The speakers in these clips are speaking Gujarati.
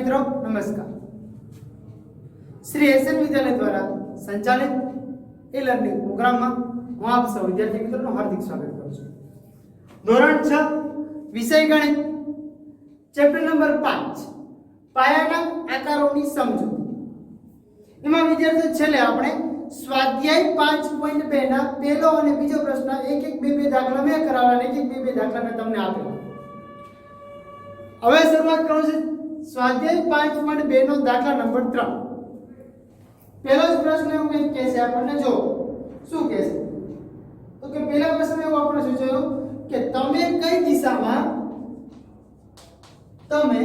મિત્રો, નમસ્કાર. શ્રી એસએન વિદ્યાલય દ્વારા સંચાલિત એ લર્નિંગ પ્રોગ્રામમાં હું આપ સૌ વિદ્યાર્થી મિત્રોનું હાર્દિક સ્વાગત કરું છું. ધોરણ છ, વિષય ગણિત. ચેપ્ટર નંબર પાંચ, પાયાના આકારોની સમજૂતી. એમાં વિદ્યાર્થીઓ છેલ્લે આપણે સ્વાધ્યાય પાંચ પોઈન્ટ બે ના પહેલો અને બીજો પ્રશ્ન એક એક બે બે દાખલા મેં કરાવ્યા એક એક બે બે દાખલા મેં તમને આપ્યો હવે શરૂઆત કરું છું સ્વાધ્યાય પાંચ પોઈન્ટ બે નો દાખલા નંબર ત્રણ. પહેલો જ પ્રશ્ન એવું કંઈક કહે છે આપણને? જો, શું કહે છે? તો કે પહેલા પ્રશ્ન એવું આપણે સૂચવ્યું કે તમે કઈ દિશામાં તમે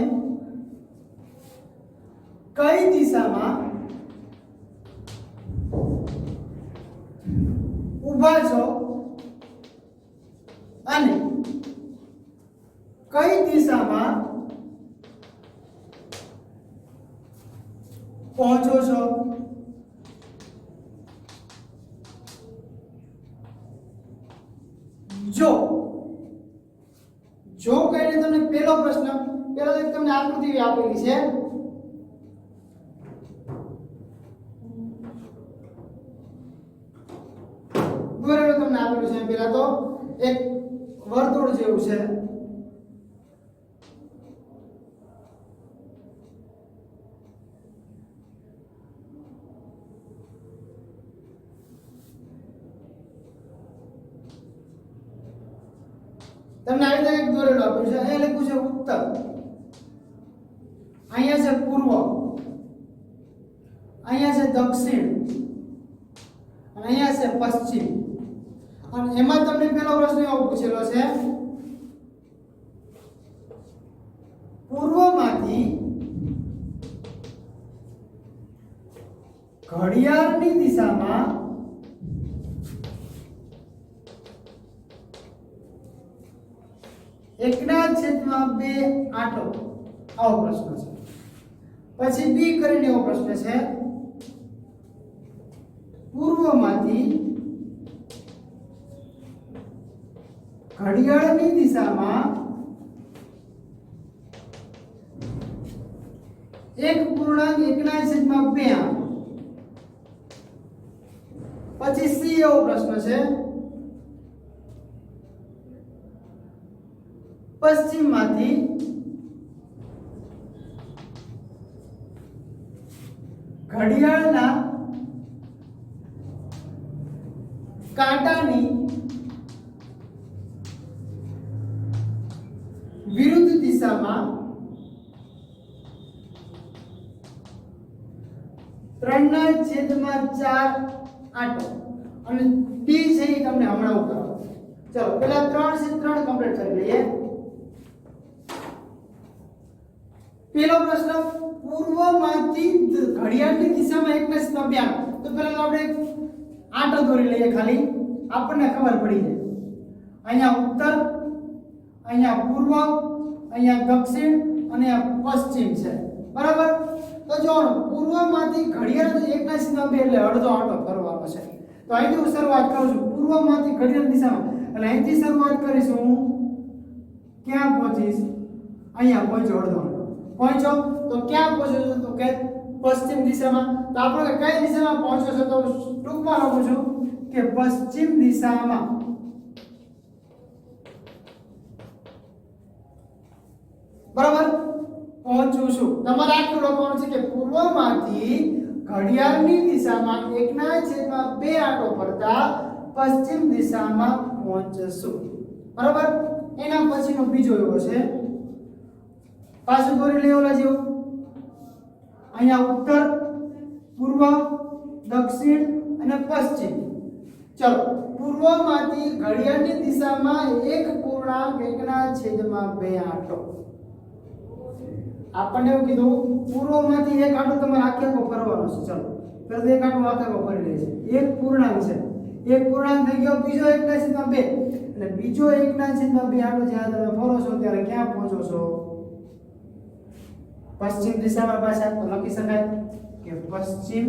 કઈ દિશામાં ઊભા છો અને કઈ દિશામાં પહોંચો છો. જો જો કહીને તમને પહેલો પ્રશ્ન, પહેલો એક તમને આકૃતિ આપેલી છે. તમને આપેલું છે પહેલા તો. એક વર્તુળ જેવું છે. તમને આવી રીતે દોરેલું આપ્યું છે. અહીંયા લખ્યું છે ઉત્તર. અહીંયા છે પૂર્વ. અહીંયા છે દક્ષિણ. અને અહીંયા છે પશ્ચિમ. અને એમાં તમને પેલો પ્રશ્ન એવો પૂછેલો છે. પૂર્વમાંથી ઘડિયાળની દિશામાં એકના છેદમાં બે આઠો આવો પ્રશ્ન છે. પછી બી કરીને એવો પ્રશ્ન છે. પૂર્વમાંથી ઘડિયાળની દિશામાં એક પૂર્ણાંક એકના છેદમાં બે પછી સી એવો પ્રશ્ન છે. પશ્ચિમમાંથી ઘડિયાળના કાંટાની વિરુદ્ધ દિશામાં ત્રણના છેદમાં ચાર આટો. અને ટી છે એ તમને હમણાં કરાવું ચલો, પેલા ત્રણ છે, ત્રણ કમ્પ્લીટ કરી લઈએ. પેલો પ્રશ્ન, પૂર્વમાંથી ઘડિયાળની દિશામાં એકને સ્તંભ્યા તો પહેલા આપણે આંટો દોરી લઈએ ખાલી. આપણને ખબર પડી જાય. અહીંયા ઉત્તર, અહીંયા પૂર્વ, અહીંયા દક્ષિણ અને પશ્ચિમ છે. બરાબર? તો જો પૂર્વમાંથી ઘડિયાળ એકના સ્તંભ એટલે અડધો આટો ફરવાનો છે તો અહીંથી હું શરૂઆત કરું છું. પૂર્વમાંથી ઘડિયાળ દિશામાં. એટલે અહીંથી શરૂઆત કરીશું હું. ક્યાં પહોંચીશ? અહીંયા પહોંચ્યો અડધો આંટો પહોંચ્યો તો ક્યાં પહોંચો છો? તો કે પશ્ચિમ દિશામાં. તો આપણે કઈ દિશામાં પહોંચ્યો છો? તો ટૂંકમાં લખું છું કે પશ્ચિમ દિશામાં. બરાબર? પહોંચું છું. તમારે આટલું લખવાનું છે કે પૂર્વમાંથી ઘડિયાળની દિશામાં એકના છેદમાં બે આંટો ફરતા પશ્ચિમ દિશામાં પહોંચશું. બરાબર? એના પછીનો બીજો એવો છે. પાછું દોરી લઈ ઓલા જેવું. અહીંયા ઉત્તર, પૂર્વ, દક્ષિણ અને પશ્ચિમ. ચલો, પૂર્વમાંથી ઘડિયાળની દિશામાં એક પૂર્ણાંક એકના છેદમાં બે આંટો. આપણને એવું કીધું, પૂર્વમાંથી એક આંટો તમારે આખે આખો ફરવાનો છે. ચલો પહેલા એક આંટો આખે આખો ફરી લે એક પૂર્ણાંક છે. એક પૂર્ણાંક થઈ ગયો, બીજો એકના છેદમાં બે. એટલે બીજો એકના છેદમાં બે આંટો જ્યારે તમે ફરો છો, ત્યારે ક્યાં પહોંચો છો? પશ્ચિમ દિશામાં પાછા તો લખી શકાય કે પશ્ચિમ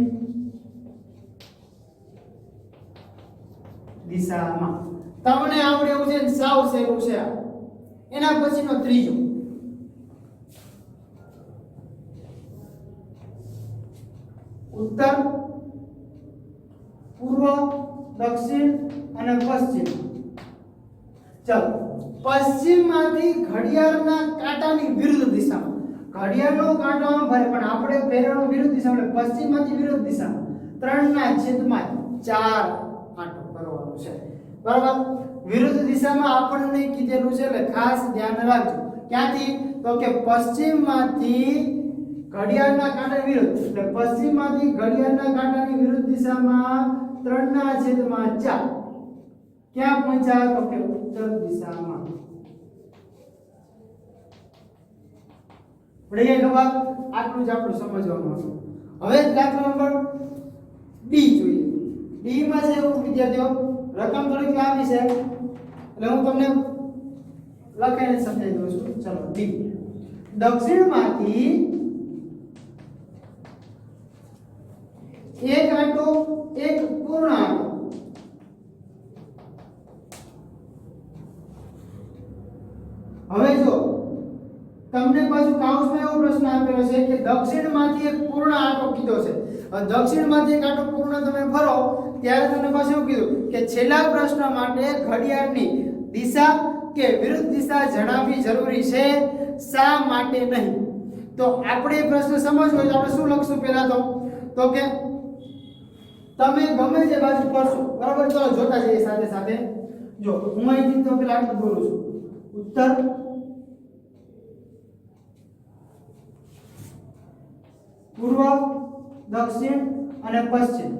દિશામાં. તમને આવડે એવું છે સાવ સહેલું છે એના પછીનો ત્રીજો. ઉત્તર, પૂર્વ, દક્ષિણ અને પશ્ચિમ. ચલો. પશ્ચિમમાંથી ઘડિયાળના કાંટાની વિરુદ્ધ દિશામાં. ઘડિયાળનો કાંટો આમ ફરે પણ આપણે ફેરવનો વિરુદ્ધ દિશા એટલે પશ્ચિમમાંથી વિરુદ્ધ દિશામાં ત્રણના છેદમાં ચાર કાંટો કરવાનો છે. બરાબર? વિરુદ્ધ દિશામાં આપણને કીધેલું છે, એટલે ખાસ ધ્યાન રાખજો. ક્યાંથી? તો કે પશ્ચિમમાંથી ઘડિયાળના કાંટા વિરુદ્ધ, એટલે પશ્ચિમમાંથી ઘડિયાળના કાંટાની વિરુદ્ધ દિશામાં ત્રણના છેદમાં ચાર. ક્યાં પહોંચ્યા? તો કે ઉત્તર દિશામાં. ગઈ ખબર આટલું જ આપણું સમજવાનું હતું. હવે દાખલો નંબર ડી જોઈએ. ડી માં છે એવું, વિદ્યાર્થીઓ, રકમ થોડીક લાંબી છે. એટલે હું તમને લખાઈને સમજાવી દઉં છું. ચલો ડી દક્ષિણમાંથી એક આંટો, એક પૂર્ણ આંટો હવે જો તમને પાછું કાઉન્સમાં એવો પ્રશ્ન આપેલો છે કે દક્ષિણમાંથી એક પૂર્ણ આંટો કીધો છે. દક્ષિણમાંથી એક આંટો પૂર્ણ તમે ભરો, ત્યારે તમને પાછું એવું કીધું કે છેલ્લા પ્રશ્ન માટે ઘડિયાળની દિશા કે વિરુદ્ધ દિશા જણાવવી જરૂરી છે, શા માટે નહીં? તો આપણે પ્રશ્ન સમજવો હોય તો આપણે શું લખશું પહેલા તો? તો કે તમે ગમે તે બાજુ ફરશો, બરાબર? ચલો જોતા જઈએ સાથે સાથે. જો, હું અહીંથી તો પેલા આટલું બોલું છું. ઉત્તર પૂર્વ, દક્ષિણ અને પશ્ચિમ.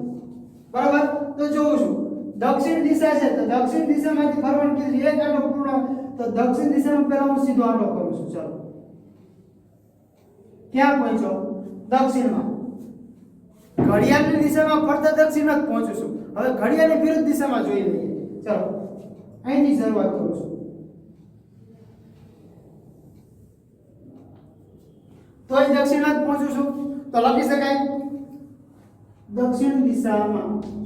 બરાબર? તો જોઉં છું. દક્ષિણ દિશા છે, તો દક્ષિણ દિશામાંથી ફરવાનું કીધું એક આંટો પૂર્ણ. તો દક્ષિણ દિશામાં પહેલા હું સીધો આંટો કરું છું. ચાલો. ક્યાં પહોંચો દક્ષિણમાં. ઘડિયાળની દિશામાં ફરતા દક્ષિણ જ પહોંચું છું. હવે ઘડિયાળની વિરુદ્ધ દિશામાં જોઈ લઈએ. ચાલો. અહીંથી શરૂઆત કરું છું. તો અહીં દક્ષિણમાં જ પહોંચું છું. તો લખી શકાય? દક્ષિણ દિશામાં.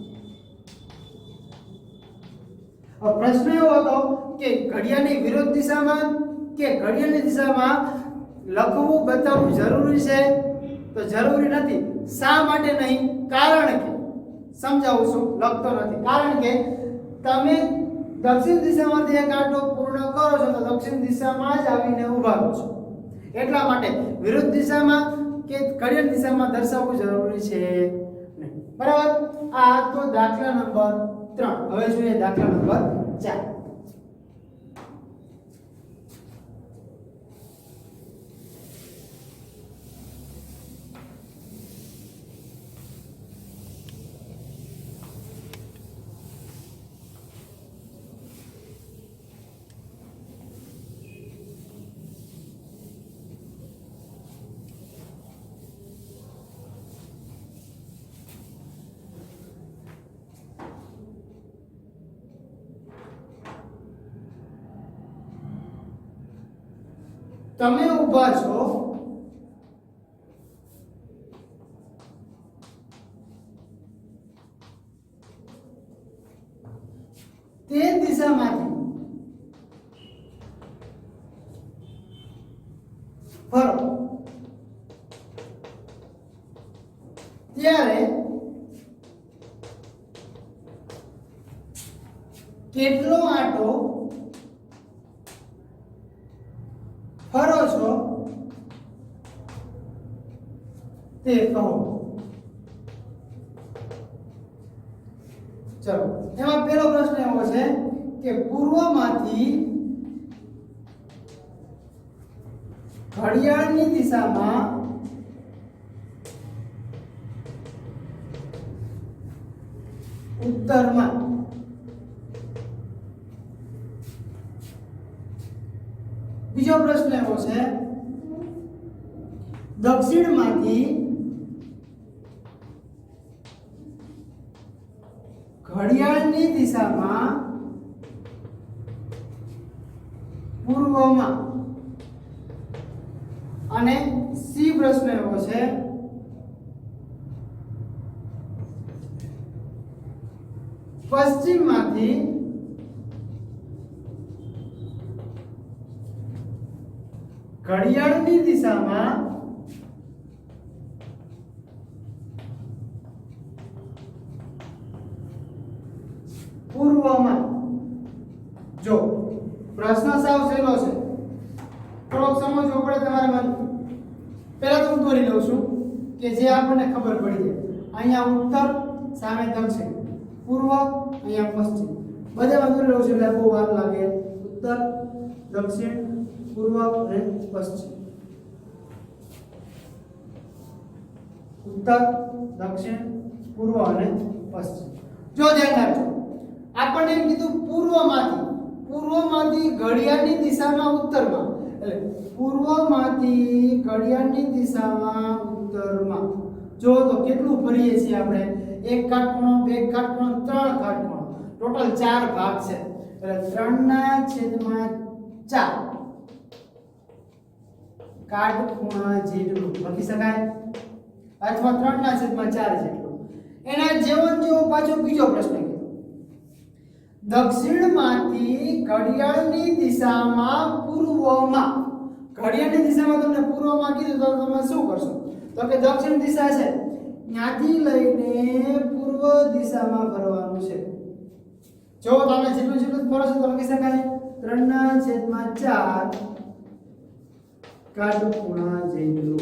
પ્રશ્ન એવો હતો કે ઘડિયાળની વિરુદ્ધ દિશામાં કે ઘડિયાળની દિશામાં લખવું બતાવવું જરૂરી છે? તો જરૂરી નથી. શા માટે નહીં? કારણ કે, સમજાવું છું, લખતો નથી. કારણ કે તમે દક્ષિણ દિશામાંથી એક આંટો પૂર્ણ કરો છો, તો દક્ષિણ દિશામાં જ આવીને ઊભા રહો છો. એટલા માટે વિરુદ્ધ દિશામાં કે ઘડિયાળ દિશામાં દર્શાવવું જરૂરી છે? બરાબર? આ તો દાખલા નંબર ત્રણ. હવે જોઈએ દાખલા નંબર ચાર તમે ઊભા છો તે દિશામાંથી ફરો. ત્યારે કેટલો બીજો પ્રશ્ન એવો છે. દક્ષિણમાંથી ઘડિયાળની દિશામાં પૂર્વમાં અને સી પ્રશ્ન એવો છે પશ્ચિમમાંથી ઘડિયાળની દિશામાં પૂર્વમાં જો પ્રશ્ન સાવ સહેલો છે થોડોક સમજવો પડે તમારે મન. પહેલાં તો હું દોરી લઉં છું કે જે આપણને ખબર પડી જાય. અહીંયા ઉત્તર, સામે દક્ષિણ. પૂર્વ, અહીંયા પશ્ચિમ. બધામાં દોરી લઉં છું એટલે બહુ વાર લાગે. ઉત્તર, દક્ષિણ, પૂર્વ અને પશ્ચિમ. ઉત્તર, દક્ષિણ, પૂર્વ અને પશ્ચિમ. જો ધ્યાન રાખજો. આપણને એમ કીધું પૂર્વમાંથી. પૂર્વમાંથી ઘડિયાળની દિશામાં ઉત્તરમાં. એટલે પૂર્વમાંથી ઘડિયાળની દિશામાં ઉત્તરમાં. જો તો કેટલું ફરીએ છીએ આપણે? એક કાટખૂણો બે કાટખૂણો ત્રણ કાટખૂણો ટોટલ ચાર ભાગ છે. એટલે ત્રણના છેદમાં ચાર. કાટખૂણા જેટલું. લખી શકાય? અથવા ત્રણના છેદમાં ચાર જેટલું. એના જેવો જેવો પાછો બીજો પ્રશ્ન દક્ષિણમાંથી ઘડિયાળની દિશામાં પૂર્વમાં. ઘડિયાળની દિશામાં તમને પૂર્વમાં કીધું તો તમે શું કરશો? તો કે દક્ષિણ દિશા છે. ત્યાંથી લઈને પૂર્વ દિશામાં ફરવાનું છે. જો તમે જેટલું જેટલું ફરો છો તો લખી શકાય. ત્રણના છેદમાં ચાર કાટખૂણા જેટલું.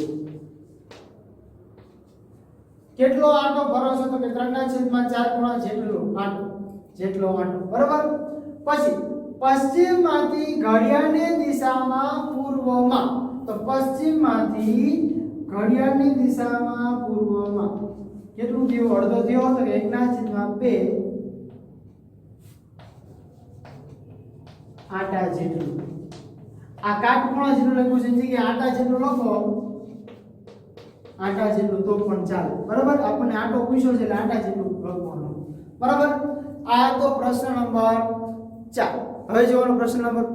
કેટલો આંટો ફરો છો તો કે ત્રણના છેદમાં ચાર ખૂણા જેટલું આંટો જેટલો આંટો, બરાબર? પછી પશ્ચિમમાંથી ઘડિયાળની દિશામાં પૂર્વમાં, તો પશ્ચિમમાંથી ઘડિયાળની દિશામાં પૂર્વમાં, કેટલું થયું? અડધો થયો તો એકના છેદમાં બે. આટા જેટલું. આ કાટકોણ જેટલું લખ્યું છે કે આટા જેટલું લખો. આટા જેટલું તો પણ ચાલે. બરાબર? આપણને આટો પૂછ્યો છે એટલે આટા જેટલું લખવાનું. બરાબર? આ તો પ્રશ્ન નંબર 4 હવે જોવાનો પ્રશ્ન નંબર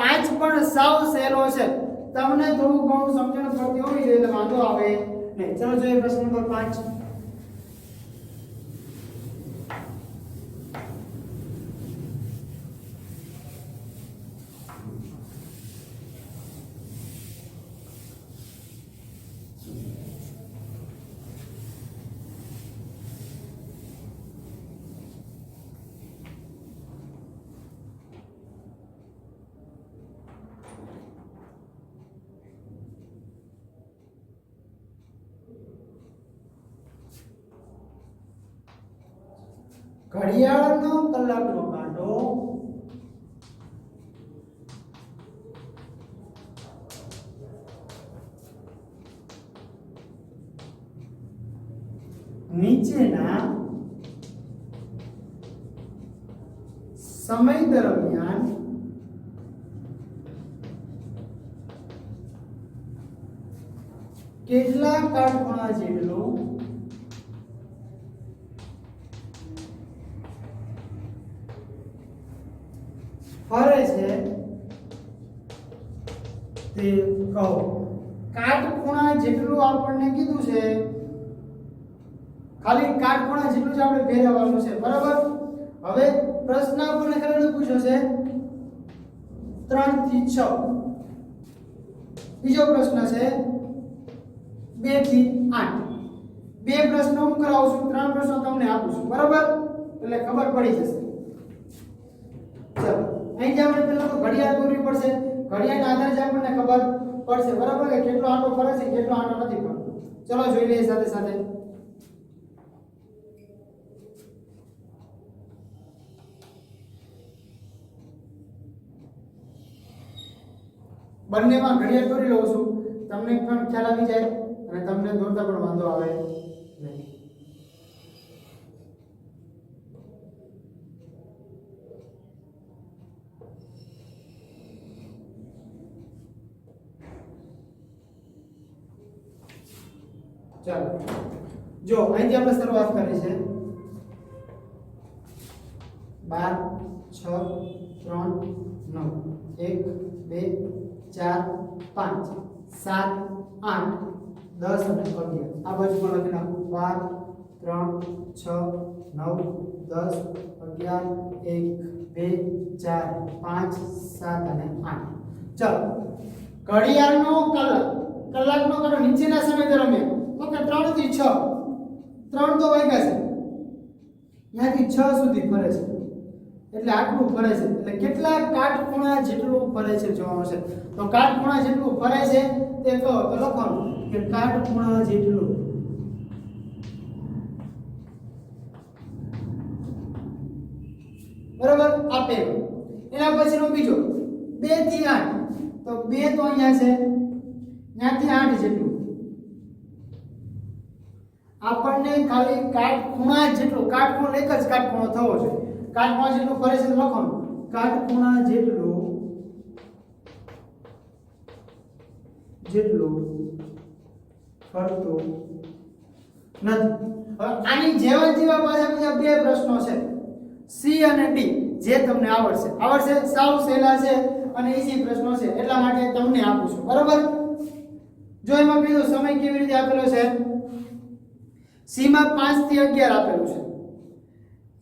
5 પણ સાવ સહેલો છે. તમને થોડું ઘણું સમજણ પડતી હોય એટલે વાંધો આવે નહીં. ચલો જોઈએ પ્રશ્ન નંબર 5 ઘડિયાળનો કલાકનો કહો. કાટખૂણા જેટલું આપણને કીધું છે, ખાલી કાટખૂણા જેટલું જ આપણે ફેરવવાનું છે, બરાબર? હવે પ્રશ્ન આપણને કરેલો પૂછ્યો છે? 3 થી 6 બીજો પ્રશ્ન છે 2 થી 8 બે પ્રશ્નો હું કરાવું છું, ત્રણ પ્રશ્નો તમને આપું છું, બરાબર? એટલે ખબર પડી જશે. ચલો, અહીં આપણે પહેલા તો ઘડિયાળ દોરવી પડશે. ઘડિયાળના આધારે જ આપણને ખબર પડશે, બરાબર? કે કેટલો આંટો ફરે છે, કેટલો આંટો નથી ફરતો. ચલો, જોઈ લઈએ સાથે સાથે. બંનેમાં ઘડિયાળ દોરી લઉં છું. તમને પણ ખ્યાલ આવી જાય અને તમને દોરતા પણ વાંધો આવે નહીં. ચાલો. જો, અહીંથી આપણે શરૂઆત કરી છે બાર, છ, ત્રણ, નવ, એક, બે, ચાર, પાંચ, સાત, આઠ, દસ અને અગિયાર. આ બાજુ પણ લખી નાખો. બાર, ત્રણ, છ, નવ, દસ, અગિયાર, એક, બે, ચાર, પાંચ, સાત અને આઠ. ચાલો. ઘડિયાળનો કલાક. કલાકનો કલાક નીચેના સમય દરમિયાન. તો કે ત્રણથી છ. ત્રણ તો વાગ્યા છે. ત્યાંથી છ સુધી ફરે છે. એટલે આટલું ફરે છે. એટલે કેટલા કાટખૂણા જેટલું ફરે છે જોવાનું છે તો કાટખૂણા જેટલું ફરે છે, તે કહો તો લખવાનું કે કાટખૂણા જેટલું. બરાબર? આપે. એના પછીનો બીજો. 2 થી આઠ. તો બે તો અહીંયા છે. ત્યાંથી આઠ જેટલું. આપણને ખાલી કાટખૂણા જેટલું, કાટખૂણો એક જ કાટખૂણો થવો છે. કાટખૂણા જેટલું ફરે છે તો લખવાનું. કાટખૂણા જેટલું જેટલું ફરતું નથી. હવે આની જેવા જેવા પાછા બીજા બે પ્રશ્નો છે. સી અને ડી, જે તમને આવડશે. આવડશે સાવ સહેલા છે અને ઈઝી પ્રશ્નો છે. એટલા માટે તમને આપું છું. બરાબર? જો એમાં કીધું સમય કેવી રીતે આપેલો છે? સી માં 5 થી 11 આપેલું છે.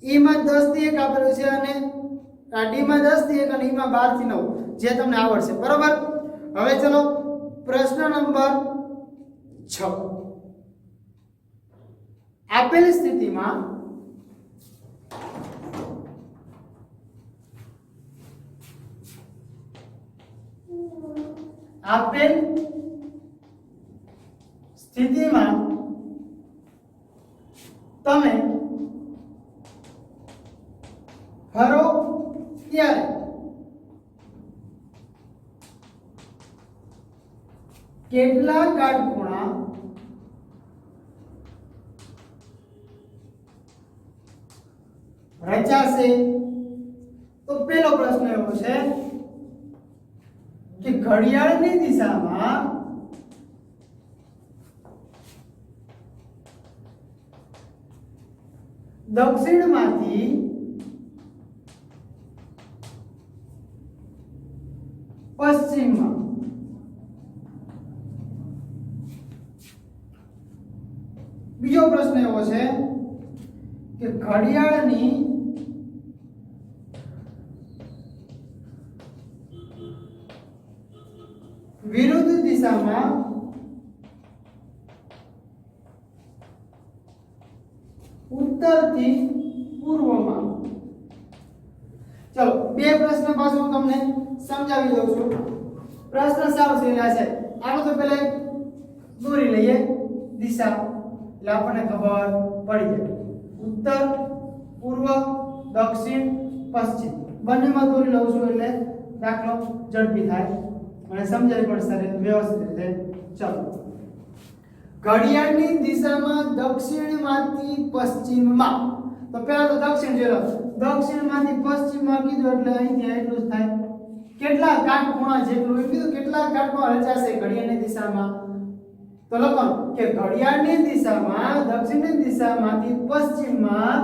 ઈ માં 10 થી 1 આપેલું છે અને ડી માં 10 થી 1 અને ઈ માં 12 થી 9 જે તમને આવડશે. બરાબર? હવે ચલો, પ્રશ્ન નંબર છ. આપેલ સ્થિતિમાં આપેલ સ્થિતિમાં તમે? હરો? ત્યારે કેટલા કાટખૂણા? રચાશે? તો પેલો પ્રશ્ન એવો છે કે ઘડિયાળની દિશામાં દક્ષિણમાંથી પશ્ચિમમાં. બીજો પ્રશ્ન એવો છે કે ઘડિયાળની વિરુદ્ધ દિશામાં ઉત્તરથી પૂર્વમાં. ચલો, બે પ્રશ્ન પાછું હું તમને સમજાવી દઉં છું. પ્રશ્ન સાવ સહેલા છે. આનો તો પહેલા દોરી લઈએ. દિશા. એટલે આપણને ખબર પડી જાય. ઉત્તર, પૂર્વ, દક્ષિણ, પશ્ચિમ. બંનેમાં દોરી લઉં છું એટલે દાખલો ઝડપી થાય. અને સમજાય પણ સારી વ્યવસ્થિત રીતે. ચાલો. ઘડિયાળની દિશામાં દક્ષિણમાંથી પશ્ચિમમાં. તો પહેલા તો દક્ષિણ જોઈ લો. દક્ષિણમાંથી પશ્ચિમમાં કીધું એટલે અહીંથી એટલું જ થાય. કેટલા કાટખૂણા જેટલું એમ કીધું કેટલા કાટખૂણા રચાશે ઘડિયાળની દિશામાં? તો લખો, કે ઘડિયાળની દિશામાં, દક્ષિણની દિશામાંથી પશ્ચિમમાં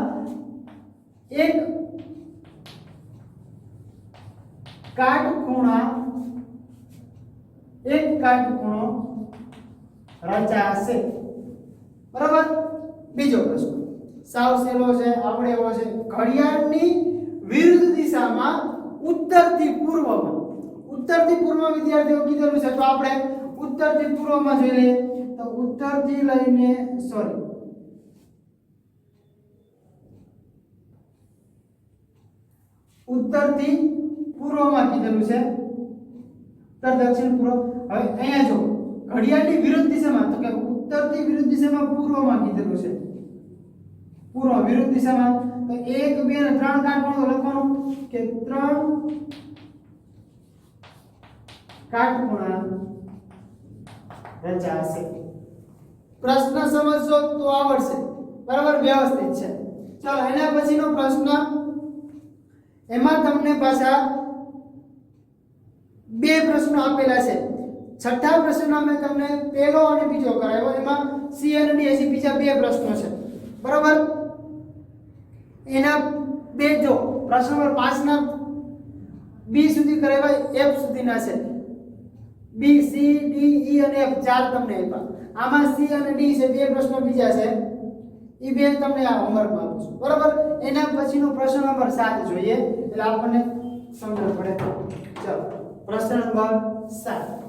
એક કાટખૂણા, એક કાટખૂણો રચાશે બરાબર? બીજો પ્રશ્ન. સાવ સહેલો છે, આપણે એવો છે. ઘડિયાળની વિરુદ્ધ દિશામાં ઉત્તરથી પૂર્વમાં. ઉત્તરથી પૂર્વ વિદ્યાર્થીઓ કીધેલું છે. તો આપણે ઉત્તરથી પૂર્વમાં જોઈ લઈએ. તો ઉત્તરથી લઈને સોરી ઉત્તરથી પૂર્વમાં કીધેલું છે. ઉત્તર, દક્ષિણ, પૂર્વ. હવે અહીંયા જો ઘડિયાળની વિરુદ્ધ દિશામાં, તો કે ઉત્તરથી વિરુદ્ધ દિશામાં પૂર્વમાં કીધેલું છે. પૂર્વ વિરુદ્ધ દિશામાં, તો 1 2 અને 3 કાટખૂણો લખવાનું? કે 3 કાટખૂણા રચાશે પ્રશ્ન સમજશો તો આવડશે. બરાબર? વ્યવસ્થિત છે. ચાલો, એના પછીનો પ્રશ્ન. એમાં તમને પાછા બે પ્રશ્નો આપેલા છે. છઠ્ઠા પ્રશ્નમાં મેં તમને પહેલો અને બીજો કરાવ્યો. એમાં સી અને ડી હજી બીજા બે પ્રશ્નો છે. બરાબર? એના બે જો પ્રશ્ન નંબર 5 ના બી સુધી કરાવ્યા એફ સુધીના છે. બી સી ડી ઈ અને એફ ચાર તમને આપ્યા. આમાં સી અને ડી છે, બે પ્રશ્નો બીજા છે. એ બે તમને આ હોમવર્કમાં આપું છું. બરાબર? એના પછીનો પ્રશ્ન નંબર 7 જોઈએ. એટલે આપણને સમજણ પડે. ચાલો. પ્રશ્ન નંબર 7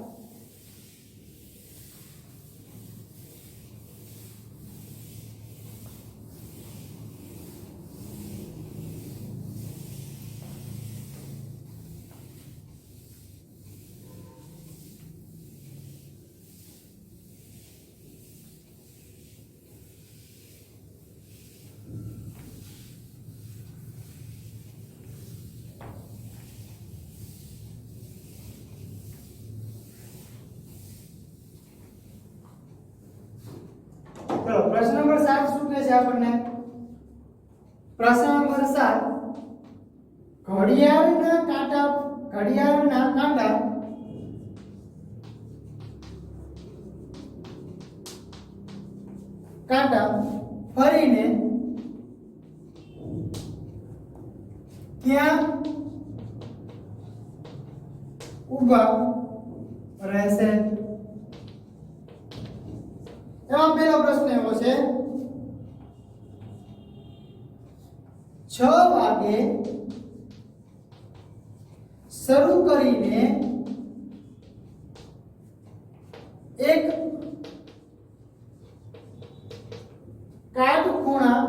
છે આપણને? પ્રશ્ન નંબર 7 ઘડિયાળના કાંટા ઘડિયાળના કાંટા. કાંટા ફરીને ક્યાં ઊભા રહેશે? એમાં પહેલો પ્રશ્ન એવો છે. છ વાગે શરૂ કરીને એક કાટખૂણા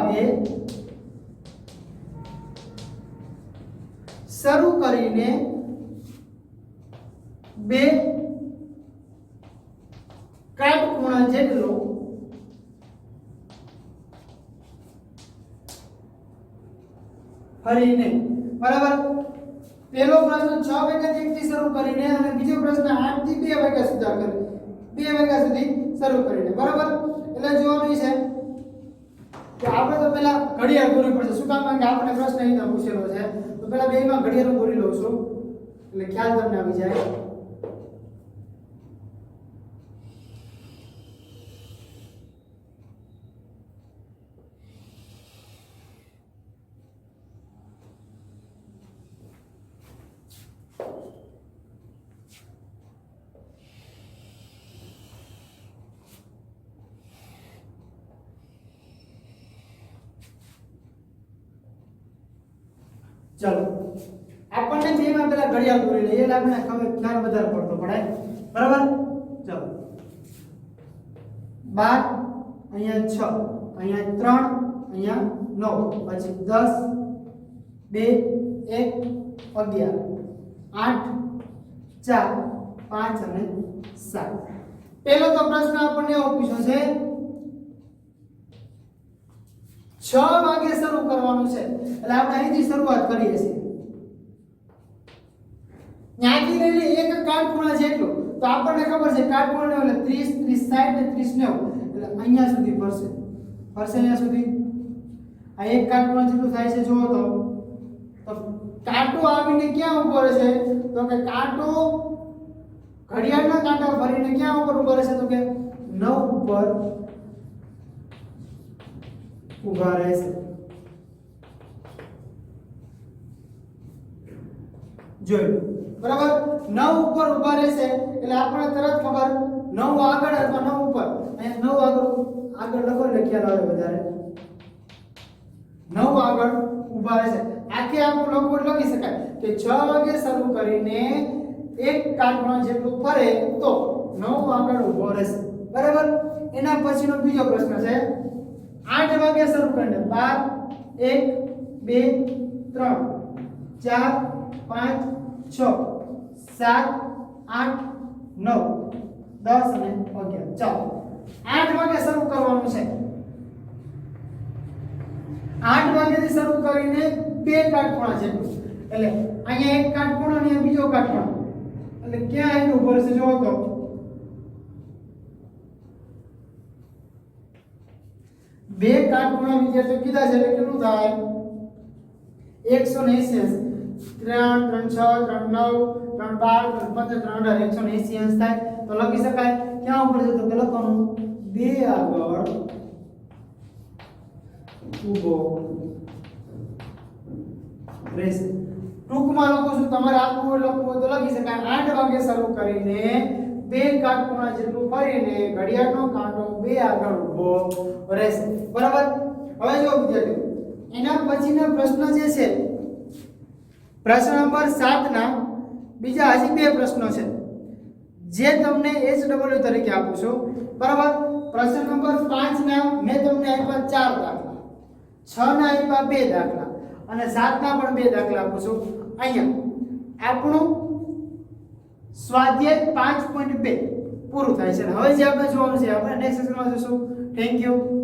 વાગે શરૂ કરીને બે કાટખૂણા જેટલો ફરીને બરાબર? પહેલો પ્રશ્ન 6 વાગ્યાથી 1 થી શરૂ કરીને અને બીજો પ્રશ્ન 8 થી 2 વાગ્યા સુધી કરે 2 વાગ્યા સુધી શરૂ કરીને. બરાબર? એટલે જોવાનું છે. કે આપણે તો પહેલા ઘડિયાળ દોરવી પડશે. શું કામ? કારણ કે આપણે પ્રશ્ન અહીંયા પૂછેલો છે. તો પહેલા બેમાં ઘડિયાળો દોરી લઉં છું. એટલે ખ્યાલ તમને આવી જાય. ચલો. આપણને બેમાં પેલા ઘડિયાળ દોરી લઈએ, એટલે આપણે ખબર ખ્યાલ વધારે પડતો પડાય બરાબર? ચલો. બાર, અહીંયા છ, અહીંયા ત્રણ, અહીંયા નવ, પછી દસ, બે, એક, અગિયાર, આઠ, ચાર, પાંચ અને સાત. પહેલો તો પ્રશ્ન આપણને પૂછ્યો છે છ વાગે શરૂ કરવાનું છે. એટલે આપણે અહીંથી શરૂઆત કરીએ છીએ ત્યાંથી લઈને એક કાટખૂણા જેટલું. તો આપણને ખબર છે કાટખૂણા એટલે 30 30 60 ને 30 90 એટલે અહીંયા સુધી ફરશે. ફરશે અહીંયા સુધી? આ એક કાટખૂણા જેટલું થાય છે, જુઓ તો. તો કાંટો આવીને ક્યાં ઊભો રહેશે તો કે કાંટો ઘડિયાળના કાંટા ફરીને ક્યાં ઉપર ઊભો રહેશે તો કે 9 ઉપર ઊભા રહેશે જોયું બરાબર? 9 ઉપર ઊભા રહેશે, એટલે આપણે તરત ખબર 9 આગળ અથવા 9 ઉપર. અહીંયા 9 આગળ આગળ લખો એટલે આવે વધારે. 9 આગળ ઊભા રહેશે. આખે આખું લખો લખી શકાય કે 6 વાગે શરૂ કરીને એક કાટખૂણા જેટલું ફરે તો 9 આગળ ઊભો રહેશે. બરાબર? એના પછીનો બીજો પ્રશ્ન છે. આઠ વાગે શરૂ કરીને બાર, એક, બે, ત્રણ, ચાર, પાંચ, છ, સાત, આઠ, નવ, દસ અને અગિયાર. ચાલો. આઠ વાગે શરૂ કરવાનું છે. આઠ વાગ્યાથી શરૂ કરીને બે કાટખૂણા છે એટલે અહીંયા એક કાટખૂણો અને બીજો કાટખૂણો એટલે ક્યાં એનું ઉભર છે જોવો તો. બે કાટખૂણા વિદ્યાર્થીઓ કીધા છે, એટલે કેટલું થાય? એકસો ને એસી ત્રણ ત્રણ છ, ત્રણ નવ, ત્રણ બાર, ત્રણ પંદર, ત્રણ અઢાર, એકસો એસી થાય. તો લખી શકાય. ક્યાં ઉપર છે તો કે લખવાનું? બે આગળ ઊભો. રહેશે ટૂંકમાં લખું છું, તમારે આખું લખવું હોય તો લખી શકાય. આઠ વાગે શરૂ કરીને બે કાટખૂણા જેટલું ફરીને ઘડિયાળનો કાંટો બે આગળ ઊભો રહેશે બરાબર? હવે જો વિદ્યાર્થીઓ, એના પછીના પ્રશ્ન જે છે, પ્રશ્ન નંબર 7 ના બીજા હજી બે પ્રશ્નો છે. જે તમને એચ HW તરીકે આપું છું. બરાબર? પ્રશ્ન નંબર 5 ના મેં તમને આપ્યા ચાર દાખલા. 6 ના આપ્યા બે દાખલા. અને 7 ના પણ બે દાખલા આપું છું. અહીંયા આપણું સ્વાધ્યાય પાંચ પોઈન્ટ બે. પૂરું થાય છે. હવે જે આપણે જોવાનું છે આપણે નેક્સ્ટ સેશનમાં જોશું થેન્ક યુ